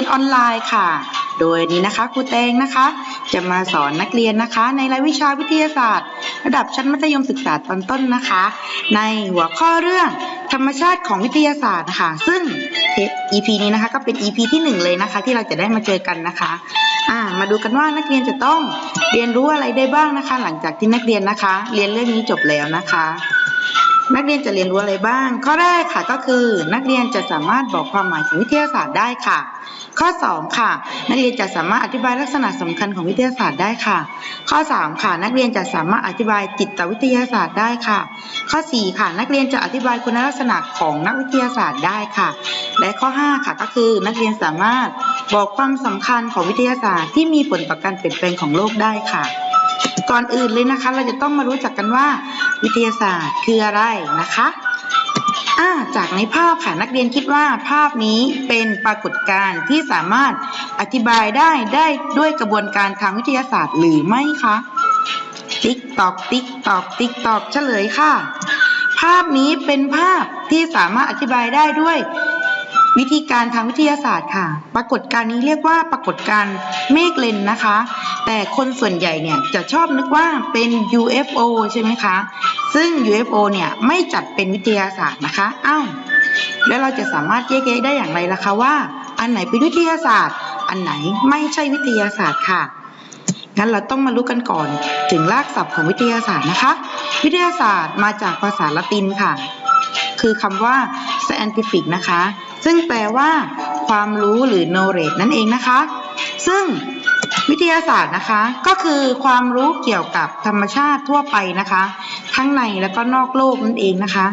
ยนออนไลน์ค่ะ โดยนี้นะคะครูแตงนะคะ จะมาสอนนักเรียนนะคะ ในรายวิชาวิทยาศาสตร์ ระดับชั้นมัธยมศึกษาตอนต้นนะคะ ในหัวข้อเรื่องธรรมชาติของวิทยาศาสตร์นะคะซึ่ง EP นี้นะคะก็เป็น EP ที่หนึ่งเลยนะคะ ที่เราจะได้มาเจอกันนะคะอ่ามาดูกันว่านักเรียนจะต้องเรียนรู้อะไรได้บ้างนะคะ หลังจากที่นักเรียนนะคะ เรียนเรื่องนี้จบแล้วนะคะ นักเรียนจะเรียนรู้อะไรบ้าง ข้อแรกค่ะก็คือนักเรียนจะสามารถบอกความหมายของวิทยาศาสตร์ได้ค่ะ ข้อ 2 ค่ะ นักเรียนจะสามารถอธิบายลักษณะสำคัญของวิทยาศาสตร์ได้ค่ะ ข้อ 3 ค่ะ นักเรียนจะสามารถอธิบายจิตวิทยาศาสตร์ได้ค่ะ ข้อ 4 ค่ะ นักเรียนจะอธิบายคุณลักษณะของนักวิทยาศาสตร์ได้ค่ะ และข้อ 5 ค่ะก็คือนักเรียนสามารถบอกความสำคัญของวิทยาศาสตร์ที่มีผลต่อการเปลี่ยนแปลงของโลกได้ค่ะ ก่อนอื่นเลยนะคะ เราจะต้องมารู้จักกันว่า วิทยาศาสตร์คืออะไรนะคะอ่าจากในภาพค่ะนักเรียนคิดว่าภาพนี้เป็นปรากฏการณ์ที่สามารถอธิบายได้ได้ด้วยกระบวนการทางวิทยาศาสตร์หรือไม่คะติ๊กตอกติ๊กตอกติ๊กตอกเฉลยค่ะ ภาพนี้เป็นภาพที่สามารถอธิบายได้ด้วย วิธีการทางวิทยาศาสตร์ค่ะ ปรากฏการณ์นี้เรียกว่าปรากฏการณ์เมฆเลนนะคะ แต่คนส่วนใหญ่เนี่ยจะชอบนึกว่าเป็น UFO ใช่ไหมคะ ซึ่ง UFO เนี่ยไม่จัดเป็นวิทยาศาสตร์นะคะ อ้าวแล้วเราจะสามารถแยกแยะได้อย่างไรล่ะคะว่า อันไหนเป็นวิทยาศาสตร์ อันไหนไม่ใช่วิทยาศาสตร์ค่ะงั้นเราต้องมารู้กันก่อนถึงรากศัพท์ของวิทยาศาสตร์นะคะ วิทยาศาสตร์มาจากภาษาละตินค่ะ คือคำว่า scientific นะคะ ซึ่งแปลว่าความรู้หรือ knowledge นั่นเองนะคะ ซึ่งวิทยาศาสตร์นะคะ ก็คือความรู้เกี่ยวกับธรรมชาติทั่วไปนะคะ ทั้งในและก็นอกโลกนั่นเองนะคะ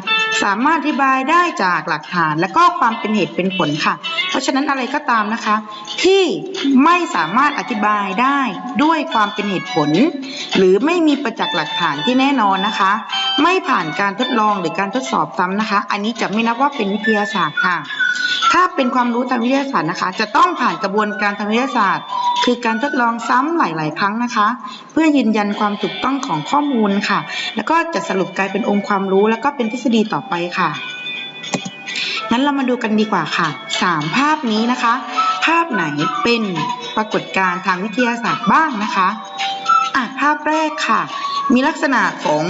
สามารถอธิบายได้จากหลักฐานและก็ความเป็นเหตุเป็นผลค่ะ ราะฉะนั้นอะไรก็ตามนะคะ ที่ไม่สามารถอธิบายได้ด้วยความเป็นเหตุผล หรือไม่มีประจักษ์หลักฐานที่แน่นอนนะคะ ไม่ผ่านการทดลองหรือการทดสอบซ้ำนะคะ อันนี้จะไม่นับว่าเป็นวิทยาศาสตร์ค่ะ ถ้าเป็นความรู้ทางวิทยาศาสตร์นะคะ จะต้องผ่านกระบวนการทางวิทยาศาสตร์ คือการทดลองซ้ำหลาย ๆ ครั้งนะคะ เพื่อยืนยันความถูกต้องของข้อมูลค่ะ แล้วก็จะสรุปกลายเป็นองค์ความรู้ แล้วก็เป็นทฤษฎีต่อไปค่ะ งั้นเรามาดูกันดีกว่าค่ะสามภาพนี้นะคะ ภาพไหนเป็นปรากฏการณ์ทางวิทยาศาสตร์บ้างนะคะอะภาพแรกค่ะ มีลักษณะของ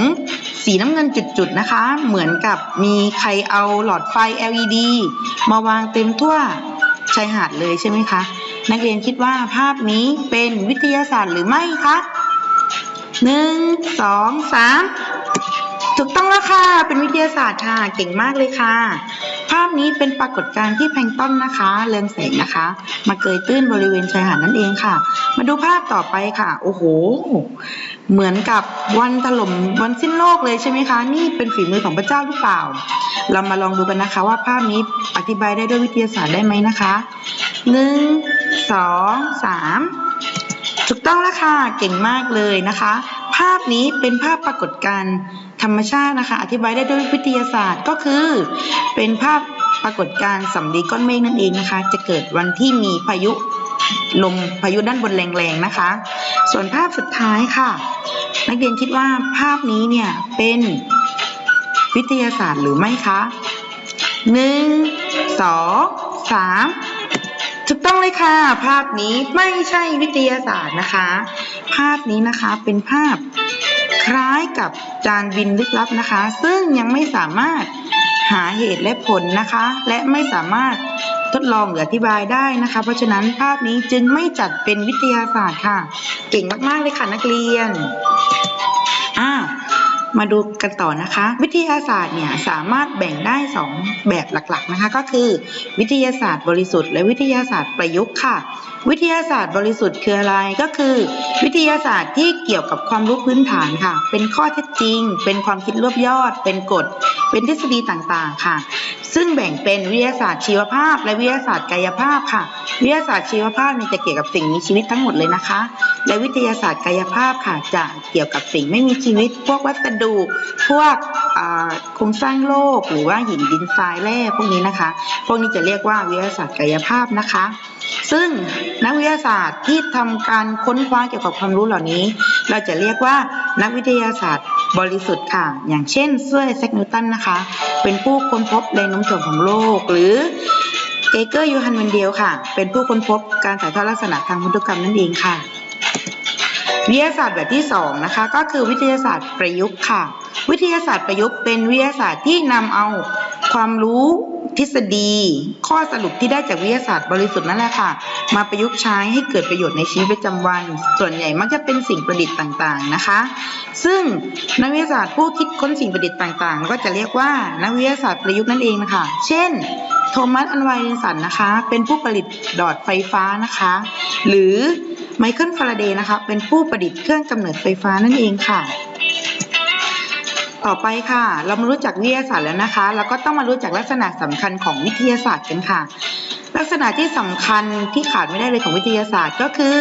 สีน้ำเงินจุดๆนะคะ เหมือนกับมีใครเอาหลอดไฟ LED มาวางเต็มทั่วชายหาดเลยใช่ไหมคะ นักเรียนคิดว่าภาพนี้เป็นวิทยาศาสตร์หรือไม่คะหนึ่งสองสามถูกต้องแล้วค่ะเป็น ทยาศาสตร์ค่ะ เก่งมากเลยค่ะ ภาพนี้เป็นปรากฏการณ์ที่แพลงต้นนะคะ เรืองแสงนะคะ มาเกยตื้นบริเวณชายหาดนั่นเองค่ะ มาดูภาพต่อไปค่ะ โอ้โห เหมือนกับวันถล่มวันสิ้นโลกเลยใช่ไหมคะ นี่เป็นฝีมือของพระเจ้าหรือเปล่า เรามาลองดูกันนะคะ ว่าภาพนี้อธิบายได้ด้วยวิทยาศาสตร์ได้ไหมนะคะหนึ่งสองสามถูกต้องแล้วค่ะ เก่งมากเลยนะคะ ภาพนี้เป็นภาพปรากฏการณ์ ธรรมชาตินะคะ อธิบายได้ด้วยวิทยาศาสตร์ก็คือ เป็นภาพปรากฏการณ์สำลีก้อนเมฆนั่นเองนะคะ จะเกิดวันที่มีพายุลมพายุด้านบนแรงๆนะคะ ส่วนภาพสุดท้ายค่ะ นักเรียนคิดว่าภาพนี้เนี่ยเป็นวิทยาศาสตร์หรือไม่คะหนึ่งสองสามถูกต้องเลยค่ะ ภาพนี้ไม่ใช่วิทยาศาสตร์นะคะ ภาพนี้นะคะเป็นภาพ คล้ายกับจานบินลึกลับนะคะ ซึ่งยังไม่สามารถหาเหตุและผลนะคะ และไม่สามารถทดลองหรืออธิบายได้นะคะ เพราะฉะนั้นภาพนี้จึงไม่จัดเป็นวิทยาศาสตร์ค่ะ เก่งมาก ๆ เลยค่ะนักเรียนอ่า มาดูกันต่อนะคะ วิทยาศาสตร์เนี่ยสามารถแบ่งได้ 2 แบบหลักๆนะคะ ก็คือ วิทยาศาสตร์บริสุทธิ์และวิทยาศาสตร์ประยุกต์ค่ะ วิทยาศาสตร์บริสุทธิ์คืออะไรก็คือ วิทยาศาสตร์ที่เกี่ยวกับความรู้พื้นฐานค่ะ เป็นข้อเท็จจริง เป็นความคิดรวบยอด เป็นกฎ เป็นทฤษฎีต่างๆค่ะ ซึ่งแบ่งเป็นวิทยาศาสตร์ชีวภาพ และวิทยาศาสตร์กายภาพค่ะ วิทยาศาสตร์ชีวภาพนี่จะเกี่ยวกับสิ่งมีชีวิตทั้งหมดเลยนะคะ และวิทยาศาสตร์กายภาพค่ะจะเกี่ยวกับสิ่งไม่มีชีวิต พวกวัสดุพวกโครงสร้างโลกหรือว่าหินดินทรายแร่พวกนี้นะคะ พวกนี้จะเรียกว่าวิทยาศาสตร์กายภาพนะคะ ซึ่งนักวิทยาศาสตร์ที่ทำการค้นคว้าเกี่ยวกับความรู้เหล่านี้ เราจะเรียกว่านักวิทยาศาสตร์บริสุทธิ์ค่ะ อย่างเช่นเซอร์ไอแซคนิวตันนะคะ เป็นผู้ค้นพบแรงโน้มถ่วงของโลก หรือเอเกอร์ยูฮันเวนเดียลค่ะ เป็นผู้ค้นพบการถ่ายทอดลักษณะทางพันธุกรรมนั่นเองค่ะ วิทยาศาสตร์แบบที่สองนะคะก็คือวิทยาศาสตร์ประยุกต์ค่ะ วิทยาศาสตร์ประยุกต์เป็นวิทยาศาสตร์ที่นำเอาความรู้ทฤษฎี ข้อสรุปที่ได้จากวิทยาศาสตร์บริสุทธิ์นั่นแหละค่ะ มาประยุกต์ใช้ให้เกิดประโยชน์ในชีวิตประจำวัน ส่วนใหญ่มักจะเป็นสิ่งประดิษฐ์ต่างๆนะคะ ซึ่งนักวิทยาศาสตร์ผู้คิดค้นสิ่งประดิษฐ์ต่างๆ ก็จะเรียกว่านักวิทยาศาสตร์ประยุกต์นั่นเองนะคะเช่น โทมัสอันไวสันนะคะ เป็นผู้ผลิตดอดไฟฟ้านะคะ หรือไมเคิลฟาราเดย์นะคะ เป็นผู้ประดิษฐ์เครื่องกำเนิดไฟฟ้านั่นเองค่ะ ต่อไปค่ะ เรามารู้จักวิทยาศาสตร์แล้วนะคะแล้วก็ต้องมารู้จักลักษณะสำคัญของวิทยาศาสตร์กันค่ะ ลักษณะที่สำคัญที่ขาดไม่ได้เลยของวิทยาศาสตร์ก็คือ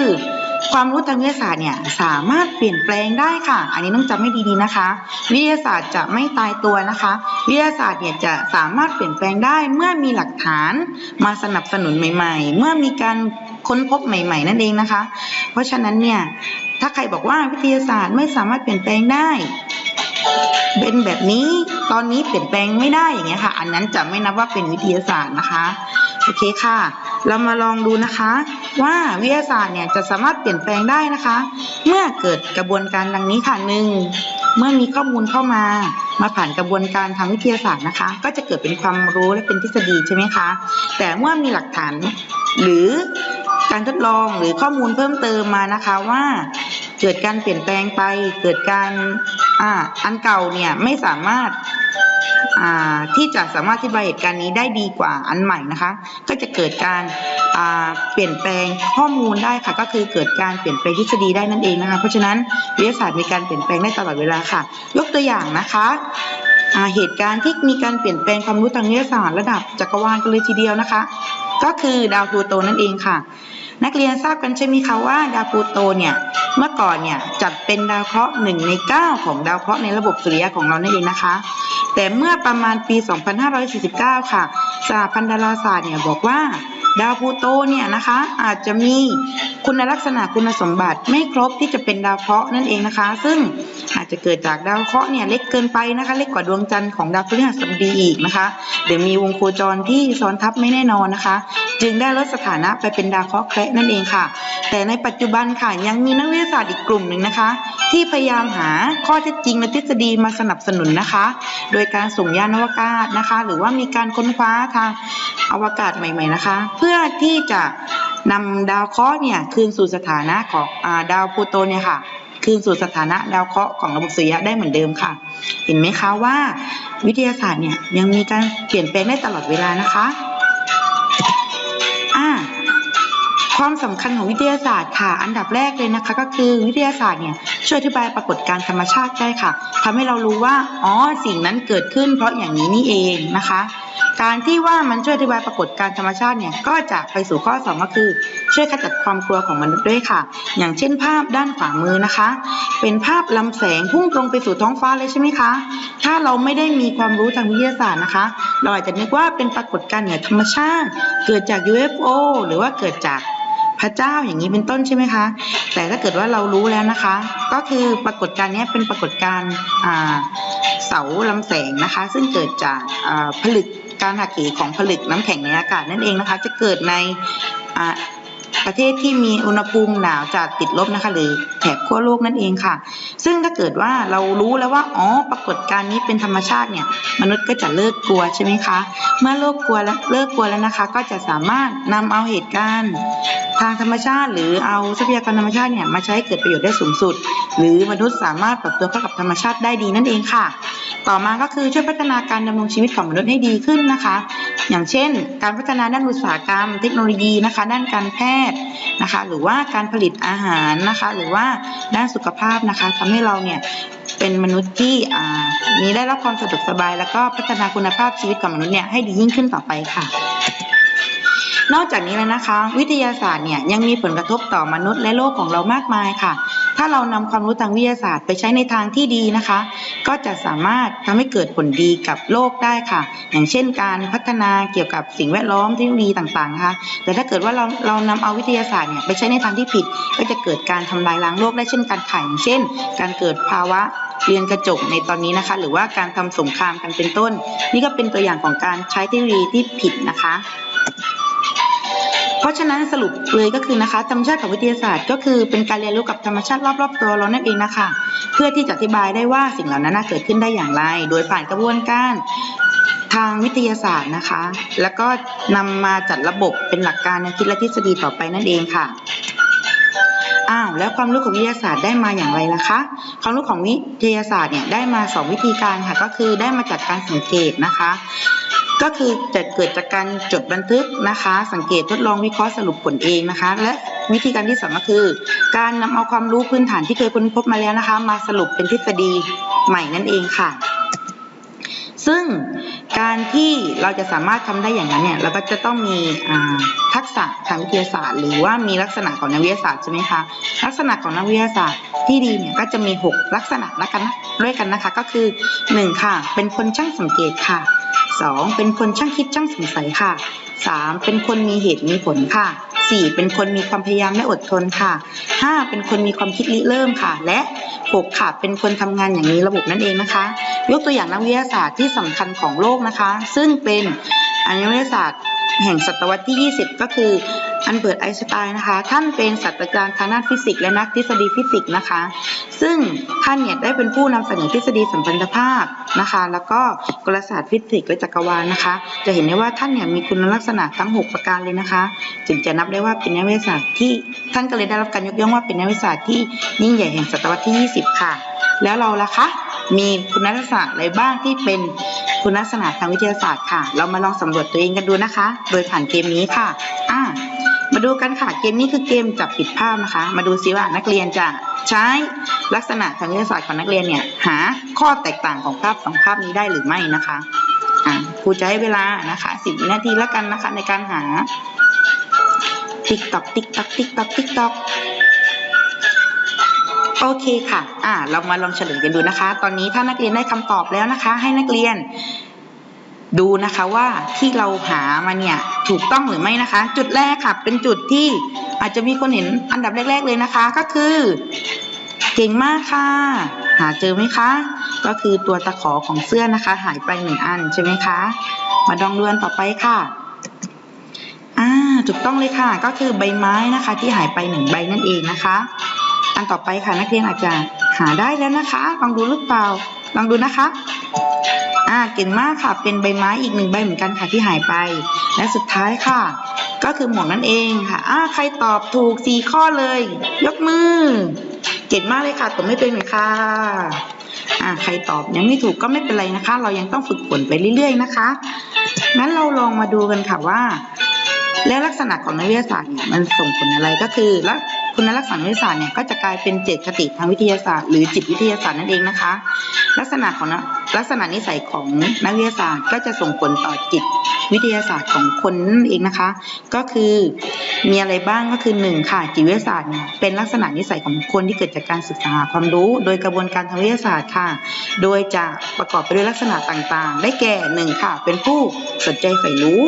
ความรู้ทางวิทยาศาสตร์เนี่ยสามารถเปลี่ยนแปลงได้ค่ะ อันนี้ต้องจำให้ดีๆนะคะ วิทยาศาสตร์จะไม่ตายตัวนะคะ วิทยาศาสตร์เนี่ยจะสามารถเปลี่ยนแปลงได้เมื่อมีหลักฐานมาสนับสนุนใหม่ ๆ เมื่อมีการค้นพบใหม่ ๆ นั่นเองนะคะ เพราะฉะนั้นเนี่ยถ้าใครบอกว่าวิทยาศาสตร์ไม่สามารถเปลี่ยนแปลงได้เป็นแบบนี้ตอนนี้เปลี่ยนแปลงไม่ได้อย่างเงี้ยค่ะ อันนั้นจะไม่นับว่าเป็นวิทยาศาสตร์นะคะ โอเคค่ะ เรามาลองดูนะคะว่าวิทยาศาสตร์เนี่ยจะสามารถเปลี่ยนแปลงได้นะคะ เมื่อเกิดกระบวนการดังนี้ค่ะหนึ่งเมื่อมีข้อมูลเข้ามา มาผ่านกระบวนการทางวิทยาศาสตร์นะคะ ก็จะเกิดเป็นความรู้และเป็นทฤษฎีใช่ไหมคะ แต่เมื่อมีหลักฐานหรือการทดลองหรือข้อมูลเพิ่มเติมมานะคะว่าเกิดการเปลี่ยนแปลงไป เกิดการอ่าอันเก่าเนี่ยไม่สามารถ ที่จะสามารถอธิบายเหตุการณ์นี้ได้ดีกว่าอันใหม่นะคะ ก็จะเกิดการาเปลี่ยนแปลงข้อมูลได้ค่ะ ก็คือเกิดการเปลี่ยนแปลงทฤษฎีได้นั่นเองนะคะ เพราะฉะนั้นวิทยาศาสตร์มีการเปลี่ยนแปลงได้ตลอดเวลาค่ะ ยกตัวอย่างนะคะเหตุการณ์ที่มีการเปลี่ยนแปลงความรู้ทางวิทยาศาสตร์ระดับจักรวาลกันเลยทีเดียวนะคะ ก็คือดาวพลูโตนั่นเองค่ะ นักเรียนทราบกันใช่ไหมคะว่าดาวพลูโตเนี่ยเมื่อก่อนเนี่ยจัดเป็นดาวเคราะห์หนึ่งในเก้าของดาวเคราะห์ในระบบสุริยะของเรานั่นเองนะคะ แต่เมื่อประมาณปี 2549 ค่ะสหพันธ์ดาราศาสตร์เนี่ยบอกว่า ดาวพูโตเนี่ยนะคะ อาจจะมีคุณลักษณะคุณสมบัติไม่ครบที่จะเป็นดาวเคราะห์นั่นเองนะคะ ซึ่งอาจจะเกิดจากดาวเคราะห์เนี่ยเล็กเกินไปนะคะ เล็กกว่าดวงจันทร์ของดาวพฤหัสบดีอีกนะคะเดี๋ยวมีวงโคจรที่ซ้อนทับไม่แน่นอนนะคะ จึงได้ลดสถานะไปเป็นดาวเคราะห์แคระนั่นเองค่ะ แต่ในปัจจุบันค่ะยังมีนักวิทยาศาสตร์อีกกลุ่มหนึ่งนะคะ ที่พยายามหาข้อเท็จจริงและทฤษฎีมาสนับสนุนนะคะ โดยการส่งยานอวกาศนะคะ หรือว่ามีการค้นคว้าทางอวกาศใหม่ ๆนะคะเพื่อื่อที่จะนำดาวเคราะห์เนี่ยคืนสู่สถานะของอาดาวพลูโตเนี่ยค่ะคืนสู่สถานะดาวเคราะห์ของระบบสุริยะได้เหมือนเดิมค่ะ เห็นไหมคะว่าวิทยาศาสตร์เนี่ยยังมีการเปลี่ยนแปลงได้ตลอดเวลานะคะ ความสำคัญของวิทยาศาสตร์ค่ะ อันดับแรกเลยนะคะ ก็คือวิทยาศาสตร์เนี่ยช่วยอธิบายปรากฏการณ์ธรรมชาติได้ค่ะทำให้เรารู้ว่าอ๋อสิ่งนั้นเกิดขึ้น เพราะอย่างนี้นี่เองนะคะ การที่ว่ามันช่วยอธิบายปรากฏการณ์ธรรมชาติเนี่ยก็จะไปสู่ข้อสองก็คือ ช่วยขจัดความกลัวของมนุษย์ด้วยค่ะ อย่างเช่นภาพด้านขวามือนะคะ เป็นภาพลำแสงพุ่งตรงไปสู่ท้องฟ้าเลยใช่ไหมคะ ถ้าเราไม่ได้มีความรู้ทางวิทยาศาสตร์นะคะ เราอาจจะนึกว่าเป็นปรากฏการณ์เหนือธรรมชาติ เกิดจาก UFO หรือว่าเกิดจาก พระเจ้าอย่างนี้เป็นต้นใช่ไหมคะ แต่ถ้าเกิดว่าเรารู้แล้วนะคะ ก็คือปรากฏการณ์นี้เป็นปรากฏการณ์เสาลำแสงนะคะ ซึ่งเกิดจากผลึกการหักเหของผลึกน้ำแข็งในอากาศนั่นเองนะคะ จะเกิดใน ประเทศที่มีอุณหภูมิหนาวจัดติดลบนะคะ หรือแถบขั้วโลกนั่นเองค่ะ ซึ่งถ้าเกิดว่าเรารู้แล้วว่าอ๋อปรากฏการณ์นี้เป็นธรรมชาติเนี่ย มนุษย์ก็จะเลิกกลัวใช่ไหมคะ เมื่อเลิกกลัวแล้วเลิกกลัวแล้วนะคะ ก็จะสามารถนำเอาเหตุการณ์ทางธรรมชาติ หรือเอาทรัพยากรธรรมชาติเนี่ยมาใช้ให้เกิดประโยชน์ได้สูงสุด หรือมนุษย์สามารถปรับตัวเข้ากับธรรมชาติได้ดีนั่นเองค่ะ ต่อมาก็คือช่วยพัฒนาการดำรงชีวิตของมนุษย์ให้ดีขึ้นนะคะ อย่างเช่น การพัฒนาด้านอุตสาหกรรม เทคโนโลยีนะคะ ด้านการแพทย์นะคะ หรือว่าการผลิตอาหารนะคะ หรือว่าด้านสุขภาพนะคะทำให้เราเนี่ยเป็นมนุษย์ที่มีได้รับความสะดวกสบาย แล้วก็พัฒนาคุณภาพชีวิตของมนุษย์เนี่ยให้ดียิ่งขึ้นต่อไปค่ะนอกจากนี้แล้วนะคะ วิทยาศาสตร์เนี่ยยังมีผลกระทบต่อมนุษย์และโลกของเรามากมายค่ะ ถ้าเรานำความรู้ทางวิทยาศาสตร์ไปใช้ในทางที่ดีนะคะ ก็จะสามารถทำให้เกิดผลดีกับโลกได้ค่ะ อย่างเช่น การพัฒนาเกี่ยวกับสิ่งแวดล้อมเทคโนโลยีต่างๆนะคะแต่ถ้าเกิดว่าเราเรานำเอาวิทยาศาสตร์เนี่ยไปใช้ในทางที่ผิด ก็จะเกิดการทำลายล้างโลกได้เช่นกันค่ะอย่างเช่น การเกิดภาวะเรียนกระจกในตอนนี้นะคะ หรือว่าการทำสงครามกันเป็นต้น นี่ก็เป็นตัวอย่างของการใช้เทคโนโลยีที่ผิดนะคะ เพราะฉะนั้นสรุปเลยก็คือนะคะธรรมชาติของวิทยาศาสตร์ ก็คือเป็นการเรียนรู้กับธรรมชาติรอบๆตัวเรานั่นเองนะคะ เพื่อที่จะอธิบายได้ว่าสิ่งเหล่านั้นเกิดขึ้นได้อย่างไร โดยผ่านกระบวนการทางวิทยาศาสตร์นะคะ แล้วก็นำมาจัดระบบเป็นหลักการแนวคิดและทฤษฎีต่อไปนั่นเองค่ะอ้าวแล้วความรู้ของวิทยาศาสตร์ได้มาอย่างไรล่ะคะ ความรู้ของวิทยาศาสตร์เนี่ยได้มาสองวิธีการค่ะก็คือได้มาจากการสังเกตนะคะ ก็คือจะเกิดจากการจดบันทึกนะคะ สังเกตทดลองวิเคราะห์สรุปผลเองนะคะ และวิธีการที่สองก็คือ การนำเอาความรู้พื้นฐานที่เคยค้นพบมาแล้วนะคะ มาสรุปเป็นทฤษฎีใหม่นั่นเองค่ะ ซึ่งการที่เราจะสามารถทำได้อย่างนั้นเนี่ยเราก็จะต้องมีทักษะทางวิทยาศาสตร์ หรือว่ามีลักษณะของนักวิทยาศาสตร์ใช่ไหมคะลักษณะของนักวิทยาศาสตร์ที่ดีเนี่ยก็จะมี 6 ลักษณะแล้วกันนะด้วยกันนะคะก็คือ 1 ค่ะ เป็นคนช่างสังเกตค่ะ 2 เป็นคนช่างคิดช่างสงสัยค่ะ 3 เป็นคนมีเหตุมีผลค่ะ 4 เป็นคนมีความพยายามและอดทนค่ะ 5 เป็นคนมีความคิดริเริ่มค่ะ และ 6 ค่ะ เป็นคนทำงานอย่างมีระบบนั่นเองนะคะ ยกตัวอย่างนักวิทยาศาสตร์ที่สำคัญของโลกนะคะ ซึ่งเป็นอันวิทยาศาสตร์แห่งศตวรรษที่ 20 ก็คือ อันเบิร์ตไอน์สไตน์นะคะ ท่านเป็นศาสตราจารย์ทางด้านฟิสิกส์และนักทฤษฎีฟิสิกส์นะคะ ซึ่งท่านเนี่ยได้เป็นผู้นำเสนอทฤษฎีสัมพันธภาพนะคะ แล้วก็กลศาสตร์ฟิสิกส์และจักรวาลนะคะ จะเห็นได้ว่าท่านเนี่ยมีคุณลักษณะทั้ง 6 ประการเลยนะคะ จึงจะนับได้ว่าเป็นนักวิทยาศาสตร์ที่ท่านก็เลยได้รับการยกย่องว่าเป็นนักวิทยาศาสตร์ที่ยิ่งใหญ่แห่งศตวรรษที่ 20 ค่ะ แล้วเราล่ะคะ มีคุณลักษณะอะไรบ้างที่เป็นคุณลักษณะทางวิทยาศาสตร์ค่ะ เรามาลองสำรวจตัวเองกันดูนะคะ โดยผ่านเกมนี้ค่ะอ่ามาดูกันค่ะ เกมนี้คือเกมจับผิดภาพนะคะ มาดูซิว่านักเรียนจะใช้ลักษณะทางวิทยาศาสตร์ของนักเรียนเนี่ย หาข้อแตกต่างของภาพสองภาพนี้ได้หรือไม่นะคะอ่าครูจะให้เวลานะคะสิบวินาทีแล้วกันนะคะในการหาติ๊กตอกติ๊กตอกติ๊กตอกติ๊กตอก โอเคค่ะ อ่า เรามาลองเฉลยกันดูนะคะ ตอนนี้ถ้านักเรียนได้คำตอบแล้วนะคะ ให้นักเรียน ดูนะคะว่าที่เราหามาเนี่ยถูกต้องหรือไม่นะคะ จุดแรกค่ะ เป็นจุดที่อาจจะมีคนเห็นอันดับแรก ๆเลยนะคะ ก็คือ เก่งมากค่ะ หาเจอไหมคะ ก็คือตัวตะขอของเสื้อนะคะ หายไปหนึ่งอันใช่ไหมคะ มาดองเรือนต่อไปค่ะอ่าถูกต้องเลยค่ะ ก็คือใบไม้นะคะ ที่หายไปหนึ่งใบนั่นเองนะคะ อันต่อไปค่ะนักเรียนอาจจะหาได้แล้วนะคะ ลองดูหรือเปล่า ลองดูนะคะ อ่าเก่งมากค่ะ เป็นใบไม้อีกหนึ่งใบเหมือนกันค่ะที่หายไป และสุดท้ายค่ะ ก็คือหมวกนั่นเองค่ะ อ่าใครตอบถูกสี่ข้อเลย ยกมือ เก่งมากเลยค่ะตบไม่เป็นหน่อยค่ะ อ่าใครตอบยังไม่ถูกก็ไม่เป็นไรนะคะ เรายังต้องฝึกฝนไปเรื่อย ๆ นะคะ งั้นเราลองมาดูกันค่ะว่าและลักษณะของนักวิทยาศาสตร์เนี่ยมันส่งผลอะไรก็คือและ คุณลักษณะวิทยาศาสตร์เนี่ยก็จะกลายเป็นเจตคติทางวิทยาศาสตร์หรือจิตวิทยาศาสตร์นั่นเองนะคะ ลักษณะของลักษณะนิสัยของนักวิทยาศาสตร์ ก็จะส่งผลต่อจิตวิทยาศาสตร์ของคนนั่นเองนะคะ ก็คือมีอะไรบ้างก็คือหนึ่งค่ะจิตวิทยาศาสตร์เนี่ยเป็นลักษณะนิสัยของคนที่เกิดจากการศึกษาหาความรู้ โดยกระบวนการทางวิทยาศาสตร์ค่ะ โดยจะประกอบไปด้วยลักษณะต่างๆ ได้แก่หนึ่งค่ะเป็นผู้สนใจใฝ่รู้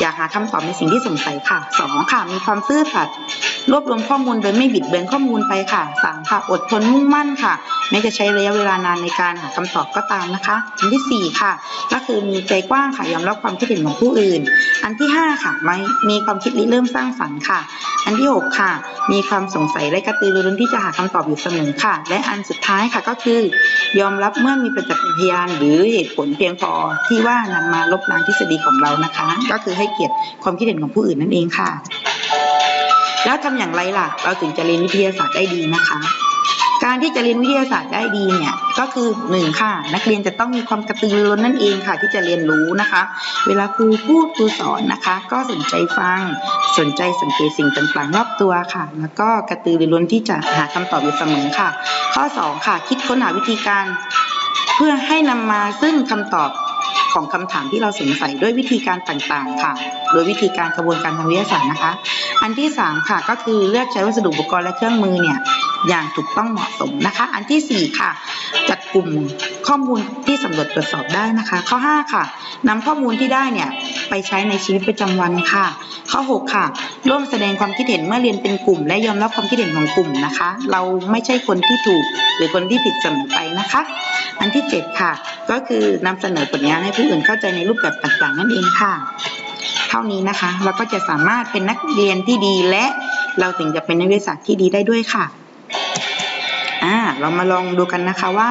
อยากหาคำตอบในสิ่งที่สงสัยค่ะสองค่ะ มีความซื่อสัตย์รวบรวมข้อมูลโดยไม่บิดเบือนข้อมูลไปค่ะสามค่ะ อดทนมุ่งมั่นค่ะแม้จะใช้ระยะเวลานานในการหาคำตอบก็ตามนะคะ อันที่สี่ค่ะ ก็คือมีใจกว้างค่ะยอมรับความคิดเห็นของผู้อื่น อันที่ห้าค่ะไม่มีความคิดริเริ่มสร้างสรรค์ค่ะ อันที่หกค่ะ มีความสงสัยและกระตือรือร้นที่จะหาคำตอบอยู่เสมอค่ะ และอันสุดท้ายค่ะก็คือ ยอมรับเมื่อมีประจักษ์พยานหรือเหตุผลเพียงพอที่ว่านำมาลบล้างทฤษฎีของเรานะคะ ก็คือให้เกียรติความคิดเห็นของผู้อื่นนั่นเองค่ะ แล้วทำอย่างไรล่ะ เราถึงจะเรียนวิทยาศาสตร์ได้ดีนะคะ การที่จะเรียนวิทยาศาสตร์ได้ดีเนี่ยก็คือหนึ่งค่ะ นักเรียนจะต้องมีความกระตือรือร้นนั่นเองค่ะ ที่จะเรียนรู้นะคะ เวลาครูพูดครูสอนนะคะ ก็สนใจฟังสนใจสังเกตสิ่งต่างๆรอบตัวค่ะ แล้วก็กระตือรือร้นที่จะหาคำตอบอยู่เสมอค่ะ ข้อสองค่ะ คิดค้นหาวิธีการ เพื่อให้นำมาซึ่งคำตอบ ของคำถามที่เราสงสัยด้วยวิธีการต่างๆ ค่ะ โดยวิธีการกระบวนการทางวิทยาศาสตร์นะคะ อันที่สามค่ะก็คือเลือกใช้วัสดุอุปกรณ์และเครื่องมือเนี่ยอย่างถูกต้องเหมาะสมนะคะ อันที่สี่ค่ะ จัดกลุ่มข้อมูลที่สำรวจตรวจสอบได้นะคะ ข้อห้าค่ะนำข้อมูลที่ได้เนี่ย ไปใช้ในชีวิตประจำวันค่ะ ข้อ 6 ค่ะ ร่วมแสดงความคิดเห็นเมื่อเรียนเป็นกลุ่ม และยอมรับความคิดเห็นของกลุ่มนะคะ เราไม่ใช่คนที่ถูกหรือคนที่ผิดเสมอไปนะคะ อันที่ 7 ค่ะ ก็คือนำเสนอผลงานให้ผู้อื่นเข้าใจในรูปแบบต่างๆ นั่นเองค่ะ เท่านี้นะคะ เราก็จะสามารถเป็นนักเรียนที่ดีและเราถึงจะเป็นนักวิทยาศาสตร์ที่ดีได้ด้วยค่ะอ่าเรามาลองดูกันนะคะว่า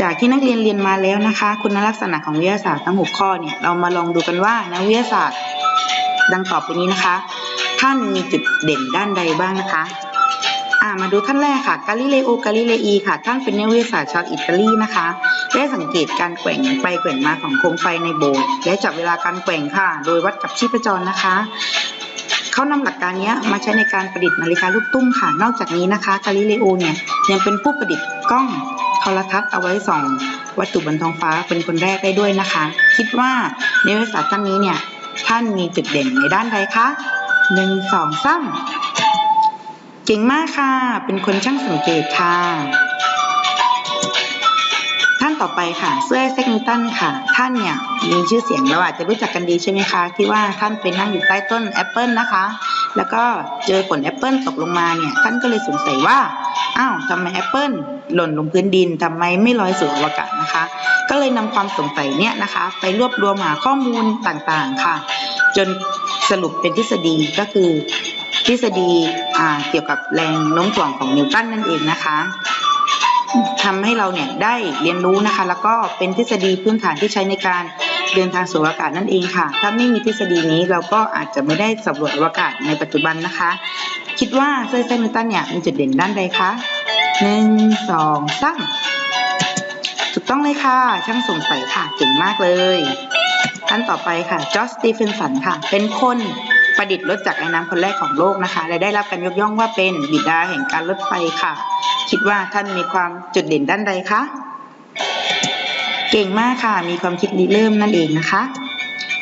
จากที่นักเรียนเรียนมาแล้วนะคะ คุณลักษณะของวิทยาศาสตร์ทั้ง 6 ข้อเนี่ยเรามาลองดูกันว่านักวิทยาศาสตร์ดังต่อไปนี้นะคะ ท่านมีจุดเด่นด้านใดบ้างนะคะ่ามาดูท่านแรกค่ะกาลิเลโอกาลิเลอีค่ะ ท่านเป็นนักวิทยาศาสตร์ชาวอิตาลีนะคะได้สังเกตการแกว่งไปแกว่งมาของโคมไฟในโบสถ์และจับเวลาการแกว่งค่ะ โดยวัดกับชีพจรนะคะ เขานำหลักการนี้มาใช้ในการประดิษฐ์นาฬิกาลูกตุ้มค่ะ นอกจากนี้นะคะกาลิเลโอเนี่ยยังเป็นผู้ประดิษฐ์กล้อง ทรทัศน์เอาไว้ส่องวัตถุบนท้องฟ้าเป็นคนแรกได้ด้วยนะคะ คิดว่าในวิทยาศาสตร์ท่านนี้เนี่ยท่านมีจุดเด่นในด้านใดคะหนึ่งสองสามเก่งมากค่ะ เป็นคนช่างสังเกตค่ะ ท่านต่อไปค่ะ เสื้อเซ็กนิตันค่ะ ท่านเนี่ยมีชื่อเสียงเราอาจจะรู้จักกันดีใช่ไหมคะ ที่ว่าท่านเป็นนั่งอยู่ใต้ต้นแอปเปิลนะคะ แล้วก็เจอผลแอปเปิลตกลงมาเนี่ยท่านก็เลยสงสัยว่าอ้าวทำไมแอปเปิลหล่นลงพื้นดินทำไมไม่ลอยสู่อวกาศนะคะ ก็เลยนำความสงสัยเนี่ยนะคะ ไปรวบรวมหาข้อมูลต่างๆค่ะ จนสรุปเป็นทฤษฎีก็คือ ทฤษฎีเกี่ยวกับแรงโน้มถ่วงของนิวตันนั่นเองนะคะทำให้เราเนี่ยได้เรียนรู้นะคะ แล้วก็เป็นทฤษฎีพื้นฐานที่ใช้ในการ เดินทางสู่อวกาศนั่นเองค่ะ ถ้าไม่มีทฤษฎีนี้เราก็อาจจะไม่ได้สำรวจอวกาศในปัจจุบันนะคะ คิดว่าเซอร์ไซค์นิวตันเนี่ยมีจุดเด่นด้านใดคะหนึ่งสองสามถูกต้องเลยค่ะ ช่างสงสัยค่ะเก่งมากเลยท่านต่อไปค่ะจอสตีเฟนสันค่ะ เป็นคนประดิษฐ์รถจักรไอ้น้ำคนแรกของโลกนะคะ และได้รับการยกย่องว่าเป็นบิดาแห่งการรถไฟค่ะ คิดว่าท่านมีความจุดเด่นด้านใดคะ เก่งมากค่ะ มีความคิดริเริ่มนั่นเองนะคะ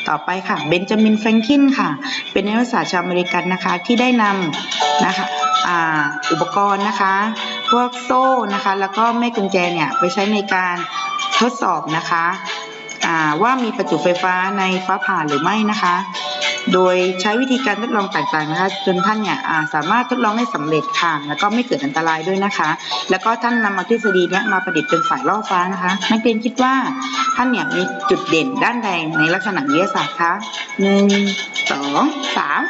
ต่อไปค่ะ เบนจามินแฟรงคินค่ะ เป็นนักวิทยาศาสตร์ชาวอเมริกันนะคะ ที่ได้นำนะคะอ,อุปกรณ์นะคะ พวกโซ่นะคะ แล้วก็แม่กุญแจเนี่ย ไปใช้ในการทดสอบนะคะว่ามีประจุไฟฟ้าในฟ้าผ่าหรือไม่นะคะ โดยใช้วิธีการทดลองต่างๆนะคะจนท่านเนี่ยสามารถทดลองได้สำเร็จค่ะแล้วก็ไม่เกิดอันตรายด้วยนะคะ แล้วก็ท่านนำเอาทฤษฎีเนี้ยมาประดิษฐ์เป็นสายล่อฟ้านะคะนักเรียนคิดว่าท่านเนี่ยมีจุดเด่นด้านใดในลักษณะวิทยาศาสตร์คะหนึ่งสองสาม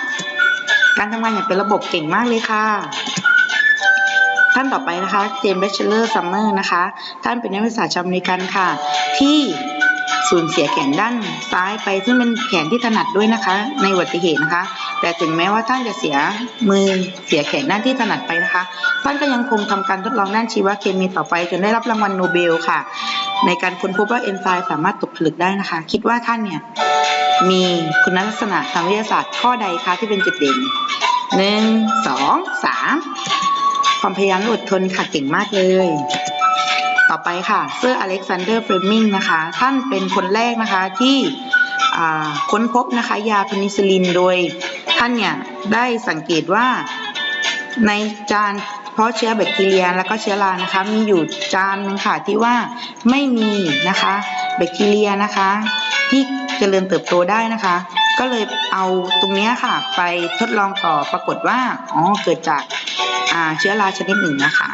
การทำงานอย่างเป็นระบบเก่งมากเลยค่ะท่านต่อไปนะคะ เจมส์เบชเลอร์ซัมเมอร์นะคะ ท่านเป็นนักวิทยาศาสตร์ชาวอเมริกันค่ะ ที่ สูญเสียแขนด้านซ้ายไป ซึ่งเป็นแขนที่ถนัดด้วยนะคะ ในอุบัติเหตุนะคะ แต่ถึงแม้ว่าท่านจะเสียมือเสียแขนด้านที่ถนัดไปนะคะ ท่านก็ยังคงทำการทดลองด้านชีวเคมีต่อไป จนได้รับรางวัลโนเบลค่ะ ในการค้นพบว่าเอนไซม์สามารถตกผลึกได้นะคะ คิดว่าท่านเนี่ยมีคุณลักษณะทางวิทยาศาสตร์ข้อใดคะที่เป็นจุดเด่นหนึ่งสองสามความพยายามอดทนค่ะเก่งมากเลย ต่อไปค่ะเซอร์อเล็กซานเดอร์เฟรมิงนะคะ ท่านเป็นคนแรกนะคะที่ค้นพบนะคะยาเพนิซิลินโดยท่านเนี่ยได้สังเกตว่าในจานเพราะเชื้อแบคทีเรียแล้วก็เชื้อรานะคะ มีอยู่จานหนึ่งค่ะที่ว่าไม่มีนะคะแบคทีเรียนะคะ ที่เจริญเติบโตได้นะคะ ก็เลยเอาตรงนี้ค่ะ ไปทดลองต่อปรากฏว่าอ๋อเกิดจากเชื้อราชนิดหนึ่งนะคะ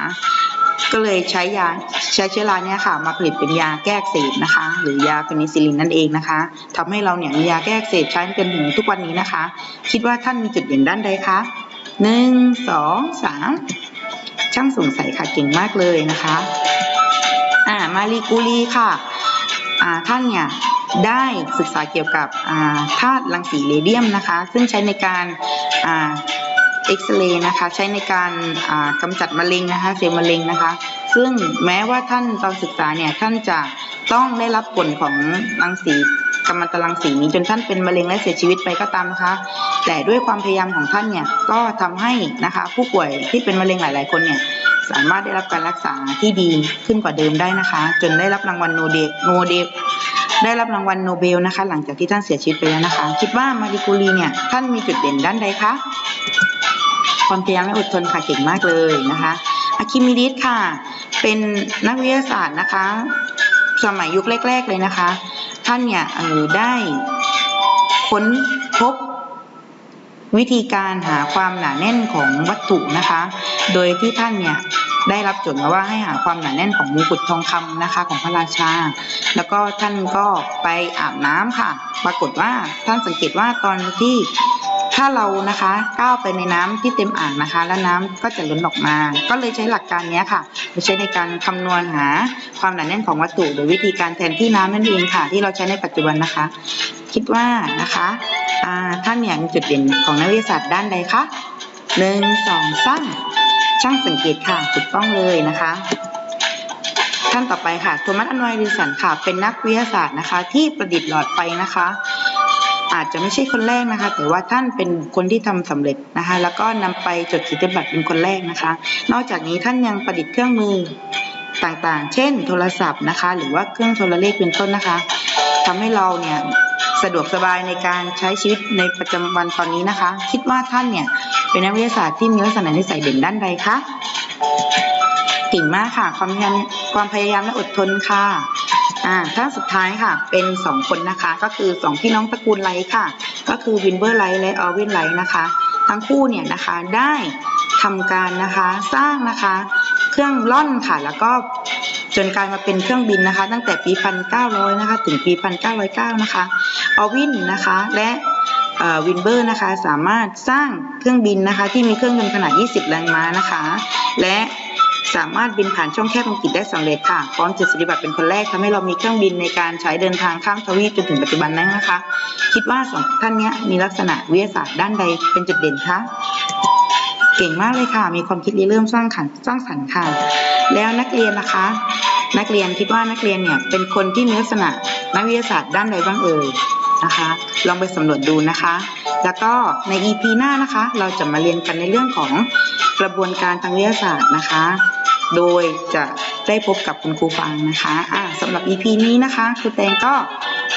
ก็เลยใช้ยาใช้เชื้อราเนี่ยค่ะ มาผลิตเป็นยาแก้อักเสบนะคะ หรือยาเพนิซิลินนั่นเองนะคะทำให้เราเนี่ยมียาแก้อักเสบใช้จนถึงทุกวันนี้นะคะ คิดว่าท่านมีจุดเด่นด้านใดคะหนึ่งสองสามช่างสงสัยค่ะเก่งมากเลยนะคะอ่ามารีกูรีค่ะอ่าท่านเนี่ยได้ศึกษาเกี่ยวกับธาตุรังสีเรเดียมนะคะ ซึ่งใช้ในการอ่า เอ็กซเรย์นะคะ ใช้ในการอ่ากำจัดมะเร็งนะคะเซลล์มะเร็งนะคะ ซึ่งแม้ว่าท่านตอนศึกษาเนี่ยท่านจะต้องได้รับผลของรังสีกัมมันตรังสีนี้จนท่านเป็นมะเร็งและเสียชีวิตไปก็ตามนะคะ แต่ด้วยความพยายามของท่านเนี่ยก็ทำให้นะคะผู้ป่วยที่เป็นมะเร็งหลาย ๆ คนเนี่ยสามารถได้รับการรักษาที่ดีขึ้นกว่าเดิมได้นะคะ จนได้รับรางวัลโนเดโนเดได้รับรางวัลโนเบลนะคะ หลังจากที่ท่านเสียชีวิตไปแล้วนะคะ คิดว่ามาริคูรีเนี่ยท่านมีจุดเด่นด้านใดคะ ความพยายามและอดทนค่ะเก่งมากเลยนะคะอะคิมิดิสค่ะ เป็นนักวิทยาศาสตร์นะคะ สมัยยุคแรก ๆ เลยนะคะ ท่านเนี่ยเออได้ค้นพบวิธีการหาความหนาแน่นของวัตถุนะคะ โดยที่ท่านเนี่ยได้รับโจทย์มาว่าให้หาความหนาแน่นของมงกุฎทองคำนะคะของพระราชา แล้วก็ท่านก็ไปอาบน้ำค่ะ ปรากฏว่าท่านสังเกตว่าตอนที่ ถ้าเรานะคะก้าวไปในน้ำที่เต็มอ่างนะคะ แล้วน้ำก็จะล้นออกมา ก็เลยใช้หลักการนี้ค่ะไปใช้ในการคำนวณหาความหนาแน่นของวัตถุ โดยวิธีการแทนที่น้ำนั่นเองค่ะ ที่เราใช้ในปัจจุบันนะคะ คิดว่านะคะท่านเนี่ยมีจุดเด่นของนักวิทยาศาสตร์ด้านใดคะหนึ่งสองสามช่างสังเกตค่ะถูกต้องเลยนะคะท่านต่อไปค่ะ โทมัสอานอยดิสันค่ะ เป็นนักวิทยาศาสตร์นะคะ ที่ประดิษฐ์หลอดไฟนะคะ อาจจะไม่ใช่คนแรกนะคะ แต่ว่าท่านเป็นคนที่ทำสำเร็จนะคะ แล้วก็นำไปจดสิทธิบัตรเป็นคนแรกนะคะ นอกจากนี้ท่านยังประดิษฐ์เครื่องมือต่างๆ เช่น โทรศัพท์นะคะ หรือว่าเครื่องโทรเลขเป็นต้นนะคะทำให้เราเนี่ยสะดวกสบายในการใช้ชีวิตในประจำวันตอนนี้นะคะ คิดว่าท่านเนี่ยเป็นนักวิทยาศาสตร์ที่มีลักษณะนิสัยเด่นด้านใดคะเก่งมากค่ะ ความพยายามความพยายามและอดทนค่ะ อ่าท่านสุดท้ายค่ะ เป็นสองคนนะคะ ก็คือสองพี่น้องตระกูลไลท์ค่ะ ก็คือวินเบอร์ไลท์และออวินไลท์นะคะ ทั้งคู่เนี่ยนะคะได้ทำการนะคะสร้างนะคะเครื่องล่อนค่ะ แล้วก็จนกลายมาเป็นเครื่องบินนะคะ ตั้งแต่ปี1900นะคะถึงปี1909นะคะออวินนะคะและวินเบอร์นะคะสามารถสร้างเครื่องบินนะคะที่มีเครื่องยนต์ขนาด 20 แรงม้านะคะ และ สามารถบินผ่านช่องแคบอังกฤษได้สำเร็จค่ะ พร้อมจุดสิทธิบัตรเป็นคนแรกทำให้เรามีเครื่องบินในการใช้เดินทางข้ามทวีปจนถึงปัจจุบันนั้นนะคะ คิดว่าสองท่านนี้มีลักษณะวิทยาศาสตร์ด้านใดเป็นจุดเด่นคะเก่งมากเลยค่ะ มีความคิดริเริ่มสร้างขันสร้างสรรค์ค่ะ แล้วนักเรียนนะคะ นักเรียนคิดว่านักเรียนเนี่ยเป็นคนที่มีลักษณะนักวิทยาศาสตร์ด้านใดบ้างเอ่ย นะคะ ลองไปสำรวจดูนะคะ แล้วก็ใน EP หน้านะคะ เราจะมาเรียนกันในเรื่องของกระบวนการทางวิทยาศาสตร์นะคะ โดยจะได้พบกับคุณครูฟังนะคะะสำหรับ EP นี้นะคะครูแตงก็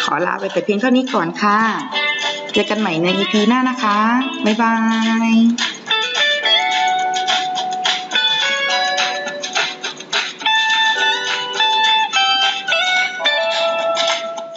ขอลาไปแต่เพียงเท่านี้ก่อนค่ะ เจอกันใหม่ใน EP หน้านะคะ บ๊ายบาย